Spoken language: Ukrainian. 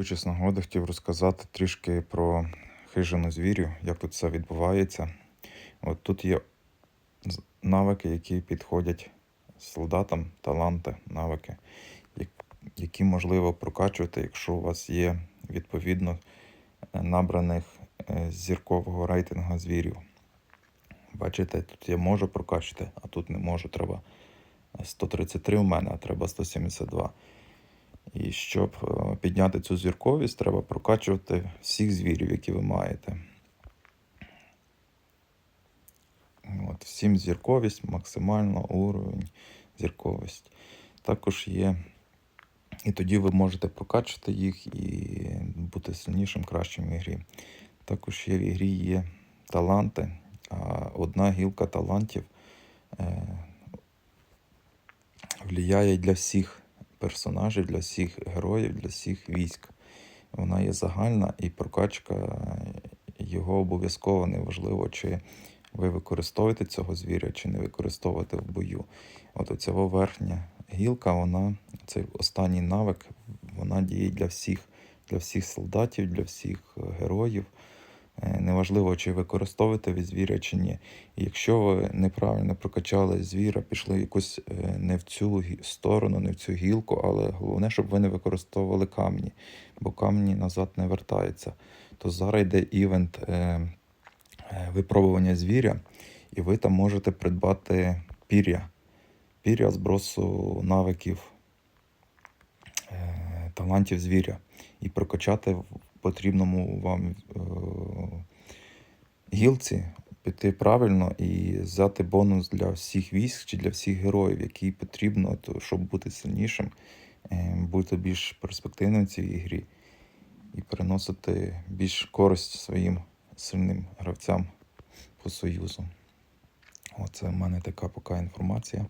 Користуючись нагоди, хотів розказати трішки про хижину звірів, як тут все відбувається. От тут є навики, які підходять солдатам, таланти, навики, які можливо прокачувати, якщо у вас є відповідно е, набраних е, з зіркового рейтингу звірів. Бачите, тут я можу прокачати, а тут не можу. Треба 133 в мене, а треба 172. І щоб е, підняти цю зірковість, треба прокачувати всіх звірів, які ви маєте. От, всім зірковість, максимально уровень, зірковість. Також є. І тоді ви можете прокачувати їх і бути сильнішим, кращим в ігрі. Також є в ігрі є таланти, одна гілка талантів е, влияє для всіх персонажів, для всіх героїв, для всіх військ. Вона є загальна і прокачка його обов'язково неважливо, чи ви використовуєте цього звіря, чи не використовуєте в бою. От оця верхня гілка, вона, цей останній навик, вона діє для всіх, для всіх солдатів, для всіх е, героїв. Е, Неважливо, чи використовуєте ви звіря чи ні. І якщо ви неправильно прокачали звіра, пішли якусь е, не в цю сторону, не в цю гілку, але головне, щоб ви не використовували камні, бо камні назад не вертаються. То зараз йде івент е, випробування звіря, і ви там можете придбати пір'я. Пір'я збросу навиків талантів звіря і прокачати потрібному вам е, гілці, піти правильно і взяти бонус для всіх військ чи для всіх героїв, які потрібно, щоб бути сильнішим, е, бути більш перспективним в цій ігрі і переносити більш користь своїм сильним гравцям по союзу. Оце в мене така поки інформація.